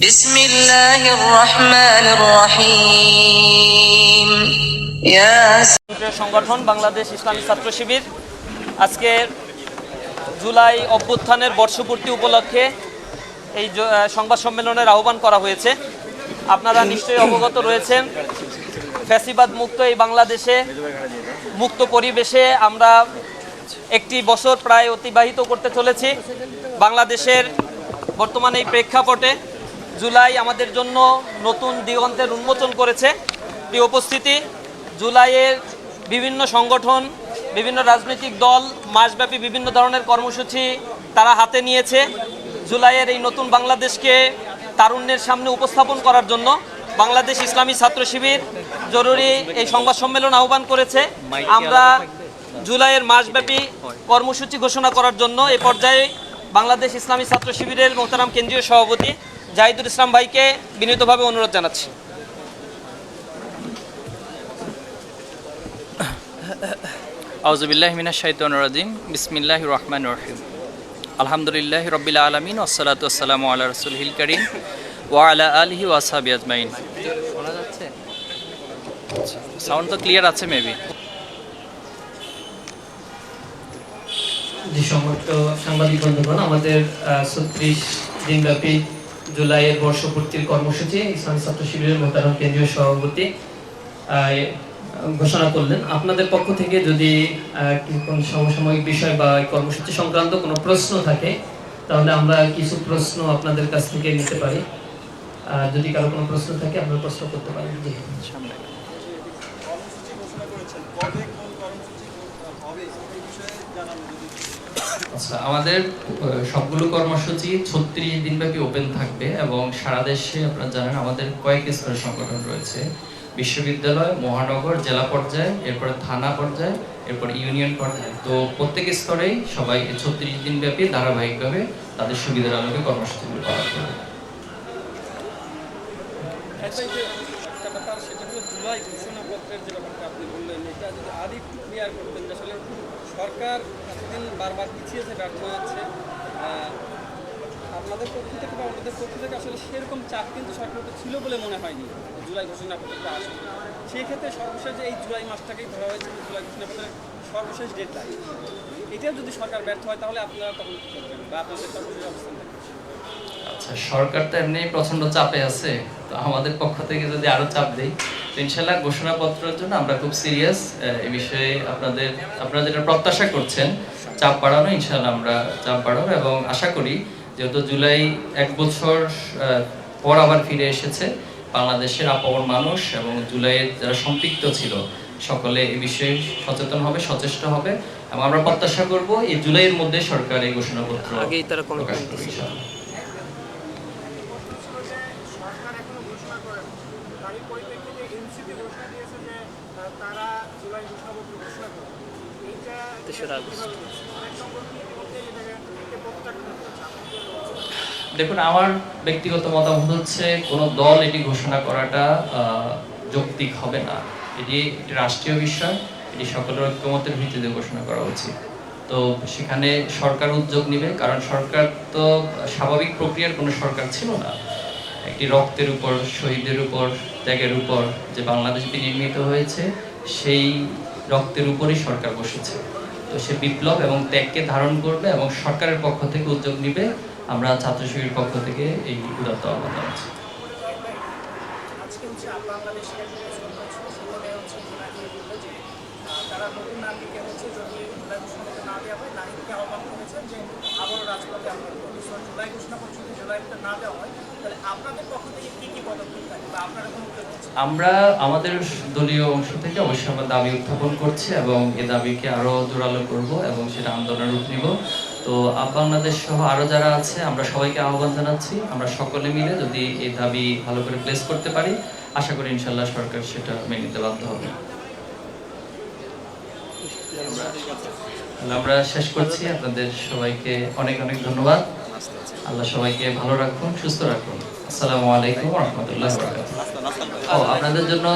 بسم الله الرحمن الرحيم يا কেন্দ্রীয় সংগঠন বাংলাদেশ ইসলামী ছাত্র শিবির আজকে জুলাই অভ্যুত্থানের বর্ষপূর্তি উপলক্ষে এই জ- আহ, সংবাদ সম্মেলনের আহ্বান করা হয়েছে আপনারা নিশ্চয়ই অবগত রয়েছেন ফ্যাসিবাদ মুক্ত এই বাংলাদেশে মুক্ত পরিবেশে আমরা একটি বছর প্রায় অতিবাহিত করতে চলেছি বাংলাদেশের বর্তমানে এই প্রেক্ষাপটে জুলাই আমাদের জন্য নতুন দিগন্তের উন্মোচন করেছে। এই উপস্থিতি, জুলাইয়ের বিভিন্ন সংগঠন, বিভিন্ন রাজনৈতিক দল, মাসব্যাপী বিভিন্ন ধরনের কর্মসূচি তারা হাতে নিয়েছে। জুলাইয়ের এই নতুন বাংলাদেশকে তারুণ্যের সামনে উপস্থাপন করার জন্য বাংলাদেশ ইসলামী ছাত্র শিবির জরুরি এই সংবাদ সম্মেলন আহ্বান করেছে। আমরা জুলাইয়ের মাসব্যাপী কর্মসূচি ঘোষণা করার জন্য এ পর্যায়ে বাংলাদেশ ইসলামী ছাত্র শিবিরের মোহতারাম কেন্দ্রীয় সভাপতি জাহিদুল ইসলাম ভাইকে বিনীতভাবে অনুরোধ জানাচ্ছি। আউজুবিল্লাহ মিনা শাহিদান রাজিম। বিসমিল্লাহ রহমান রহিম। আলহামদুলিল্লাহ রবিল আলমিন ওসালাত আসসালামু আল্লাহ রসুল হিল করিম ওয়া আলা আলহি ওয়াসাবি আজমাইন। শোনা যাচ্ছে? সাউন্ড তো ক্লিয়ার আছে মেবি যে সমস্ত সাংবাদিক বন্ধুগণ আমাদের ছত্রিশ দিনব্যাপী জুলাইয়ের বর্ষপূর্তির কর্মসূচি ইসলামী ছাত্র শিবিরের মোতারাম কেন্দ্রীয় সভাপতি ঘোষণা করলেন। আপনাদের পক্ষ থেকে যদি কোনো সমসাময়িক বিষয় বা কর্মসূচি সংক্রান্ত কোনো প্রশ্ন থাকে তাহলে আমরা কিছু প্রশ্ন আপনাদের কাছ থেকে নিতে পারি। যদি কারও কোনো প্রশ্ন থাকে আপনারা প্রশ্ন করতে পারেন জি। সামনে। আচ্ছা আমাদের সবগুলো কর্মসূচি ছত্রিশ দিনব্যাপী ওপেন থাকবে এবং সারা দেশে আপনারা জানেন আমাদের কয়েক স্তরের সংগঠন রয়েছে। বিশ্ববিদ্যালয়, মহানগর, জেলা পর্যায়ে, এরপরে থানা পর্যায়ে, এরপর ইউনিয়ন পর্যায়ে। তো প্রত্যেক স্তরেই সবাই ছত্রিশ দিনব্যাপী ধারাবাহিকভাবে তাদের সুবিধার আলোকে কর্মসূচিগুলো পালন করবে। হলো জুলাই ঘোষণাপত্রের যে ব্যাপারটা আপনি বললেন, এটা যদি আদি একটু ক্লিয়ার করতেন আসলে সরকার এতদিন বারবার পিছিয়েছে ব্যর্থ আহ, আপনাদের পক্ষ থেকে বা আমাদের পক্ষ থেকে আসলে সেরকম চাপ কিন্তু সরকারের ছিল বলে মনে হয়নি জুলাই ঘোষণা ঘোষণাপত্রটা আসে সেই ক্ষেত্রে সর্বশেষ এই জুলাই মাসটাকেই ধরা হয়েছে জুলাই জুলাই ঘোষণাপত্রের সর্বশেষ ডেটটা এটা যদি সরকার ব্যর্থ হয় তাহলে আপনারা তখন করবেন বা আপনাদের সর্বশেষ অবস্থান থাকবে আচ্ছা সরকার তো এমনি প্রচণ্ড চাপে আছে তো আমাদের পক্ষ থেকে যদি আরও চাপ দেই তো ইনশাল্লাহ ঘোষণাপত্রের জন্য আমরা খুব সিরিয়াস এই বিষয়ে আপনাদের আপনারা যেটা প্রত্যাশা করছেন চাপ বাড়ানো ইনশাল্লাহ আমরা চাপ বাড়াবো এবং আশা করি যেহেতু জুলাই এক বছর পর আবার ফিরে এসেছে বাংলাদেশের আপামর মানুষ এবং জুলাইয়ের যারা সম্পৃক্ত ছিল সকলে এ বিষয়ে সচেতন হবে সচেষ্ট হবে এবং আমরা প্রত্যাশা করব এই জুলাইয়ের মধ্যে সরকার এই ঘোষণাপত্র আগেই তারা ঘোষণা করেন তারই পরিপ্রেক্ষিতে এনসিপি ঘোষণা দিয়েছে যে আহ, তারা জুলাই ঘোষণাপত্র ঘোষণা করবে। এইটা অনেক সংগঠন ইতিমধ্যে এটাকে এটাকে প্রত্যাখ্যান করেছে আপনি কি বলছেন? দেখুন আমার ব্যক্তিগত মতামত হচ্ছে কোনো দল এটি ঘোষণা করাটা যৌক্তিক হবে না। এটি একটি রাষ্ট্রীয় বিষয় এটি সকলের ঐক্যমতের ভিত্তিতে ঘোষণা করা উচিত। তো সেখানে সরকার উদ্যোগ নেবে কারণ সরকার তো স্বাভাবিক প্রক্রিয়ার কোনো সরকার ছিল না। একটি রক্তের উপর শহীদের উপর, ত্যাগের উপর যে বাংলাদেশ বিনির্মিত হয়েছে, সেই রক্তের উপরই সরকার বসেছে। তো সে বিপ্লব এবং ত্যাগকে ধারণ করবে এবং সরকারের পক্ষ থেকে উদ্যোগ নিবে। আমরা ছাত্র শিবির পক্ষ থেকে এই উদাত্ত আহ্বান জানাচ্ছি। তারা নতুন হচ্ছে যদি না দেওয়া হয় আহ্বান করেছেন যে রাজপথে আপনারা জুলাই ঘোষণাপত্র যদি জুলাইতে না দেওয়া হয় আমরা আমাদের দলীয় অংশ থেকে অবশ্যই আমরা দাবি উত্থাপন করছি এবং এ দাবিকে আরও জোরালো করব এবং সেটা আন্দোলনের রূপ নিব। তো বাংলাদেশ সহ আরও যারা আছে, আমরা সবাইকে আহ্বান জানাচ্ছি। আমরা সকলে মিলে যদি এই দাবি ভালো করে প্লেস করতে পারি, আশা করি ইনশাল্লাহ সরকার সেটা মেনে নিতে বাধ্য হবে। আমরা শেষ করছি। আপনাদের সবাইকে অনেক অনেক ধন্যবাদ। আল্লাহ সবাইকে ভালো রাখুন, সুস্থ রাখুন। আসসালামু আলাইকুম রহমতুল্লাহ আপনাদের জন্য